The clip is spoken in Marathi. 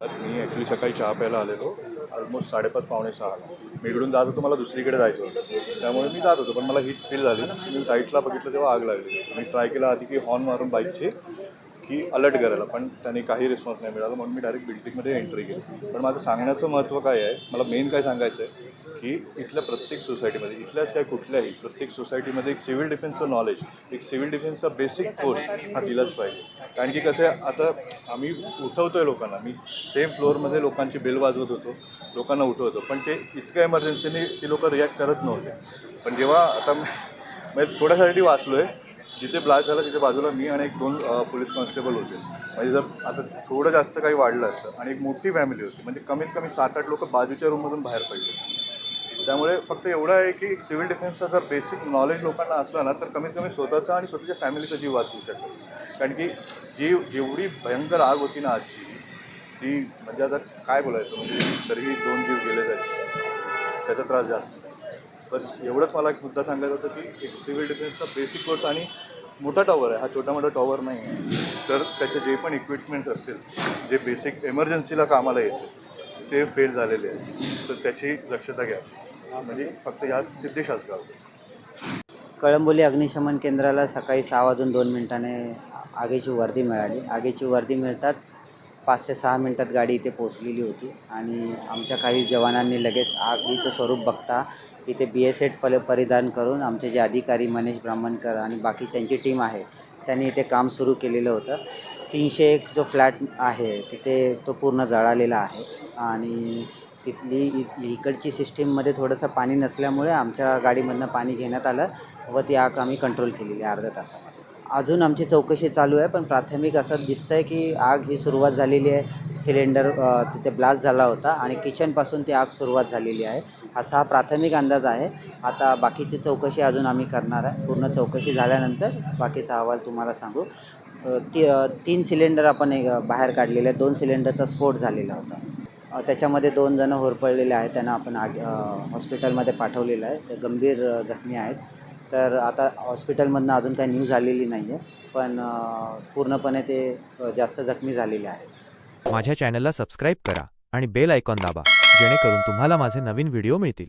मी ॲक्च्युली सकाळी चहा प्यायला आलेलो. ऑलमोस्ट साडेपाच पावणे सहा. मी इकडून जात होतो मला दुसरीकडे जायचं होतं. त्यामुळे मी जात होतो पण मला हीट फील झाली. मी लाईटला बघितलं तेव्हा आग लागली. मी ट्राय केला आधी की हॉर्न मारून बाईकची की अलर्ट करायला. पण त्यांनी काही रिस्पॉन्स नाही मिळाला. म्हणून मी डायरेक्ट बिल्डिंगमध्ये एंट्री केली. पण माझं सांगण्याचं महत्त्व काय आहे? मला मेन काय सांगायचं आहे की इथल्या प्रत्येक सोसायटीमध्ये इथल्याच काय कुठल्याही प्रत्येक सोसायटीमध्ये एक सिव्हिल डिफेन्सचं नॉलेज एक सिव्हिल डिफेन्सचा बेसिक कोर्स हा दिलाच पाहिजे. कारण की कसं आहे आता आम्ही उठवतो आहे लोकांना मी सेम फ्लोअरमध्ये लोकांची बेल वाजवत होतो लोकांना उठवतो पण ते इतक्या इमर्जन्सीने ती लोक रिॲक्ट करत नव्हते. पण जेव्हा आता म्हणजे थोड्यासाठी वाचलो आहे जिथे ब्लास्ट झाला तिथे बाजूला मी आणि एक दोन पोलीस कॉन्स्टेबल होते. म्हणजे जर आता थोडं जास्त काही वाढलं असतं आणि एक मोठी फॅमिली होती म्हणजे कमीत कमी सात आठ लोक बाजूच्या रूममधून बाहेर पडले. त्यामुळे फक्त एवढं आहे की एक सिव्हिल डिफेन्सचा जर बेसिक नॉलेज लोकांना असला ना तर कमीत कमी स्वतःचा आणि स्वतःच्या फॅमिलीचा जीव वाचवू शकतो. कारण की जी जेवढी भयंकर आग होती ना आजची ती म्हणजे आता काय बोलायचं म्हणजे तरीही दोन जीव गेले जायचे त्याचा त्रास जास्त. नाही. बस एवढंच मला एक मुद्दा सांगायचा होता की एक सिव्हिल डिफेन्सचा बेसिक कोर्स आणि मोठा टॉवर आहे हा छोटा मोठा टॉवर नाही आहे. तर त्याचे जे पण इक्विपमेंट असतील जे बेसिक एमर्जन्सीला कामाला येते ते फेल झालेले आहेत. तर त्याची दक्षता घ्या. म्हणजे फक्त ह्या सिद्धेश गाव कळंबोली अग्निशमन केंद्राला सकाळी सहा वाजून दोन मिनिटाने आगीची वर्दी मिळाली. आगीची वर्दी मिळताच पाच ते सहा मिनटात गाडी इथे पोचलेली होती आणि आमच्या काही जवानांनी लगेच आगीचं स्वरूप बघता इथे बी एस एड पल परिधान करून आमचे जे अधिकारी मनीष ब्राह्मणकर आणि बाकी त्यांची टीम आहे त्यांनी इथे काम सुरू केलेलं होतं. तीनशे एक जो फ्लॅट आहे तिथे तो पूर्ण जळालेला आहे. आणि तिथली इ- इकडची सिस्टीममध्ये थोडंसं पाणी नसल्यामुळे आमच्या गाडीमधनं पाणी घेण्यात आलं व ती आग आम्ही कंट्रोल केलेली आहे अर्ध्या तासामध्ये. अजून आमची चौकशी चालू आहे पण प्राथमिक असं दिसतं आहे की आग ही सुरुवात झालेली आहे. सिलेंडर तिथे ब्लास्ट झाला होता आणि किचनपासून ती आग सुरुवात झालेली आहे. असा हा प्राथमिक अंदाज आहे. आता बाकीची चौकशी अजून आम्ही करणार आहे. पूर्ण चौकशी झाल्यानंतर बाकीचा अहवाल तुम्हाला सांगू. ती तीन सिलेंडर आपण एक, बाहेर काढलेले दोन सिलेंडरचा स्फोट झालेला होता. त्याच्यामध्ये दोन जणं होरपळलेले आहेत त्यांना आपण आग हॉस्पिटलमध्ये पाठवलेलं आहे. ते गंभीर जखमी आहेत. तर आता हॉस्पिटलमधनं अजून काही न्यूज आलेली नाही आहे पण पूर्णपणे ते जास्त जखमी झालेले आहेत. माझ्या चॅनलला सबस्क्राईब करा आणि बेल आयकॉन दाबा जेणेकरून तुम्हाला माझे नवीन व्हिडिओ मिळतील.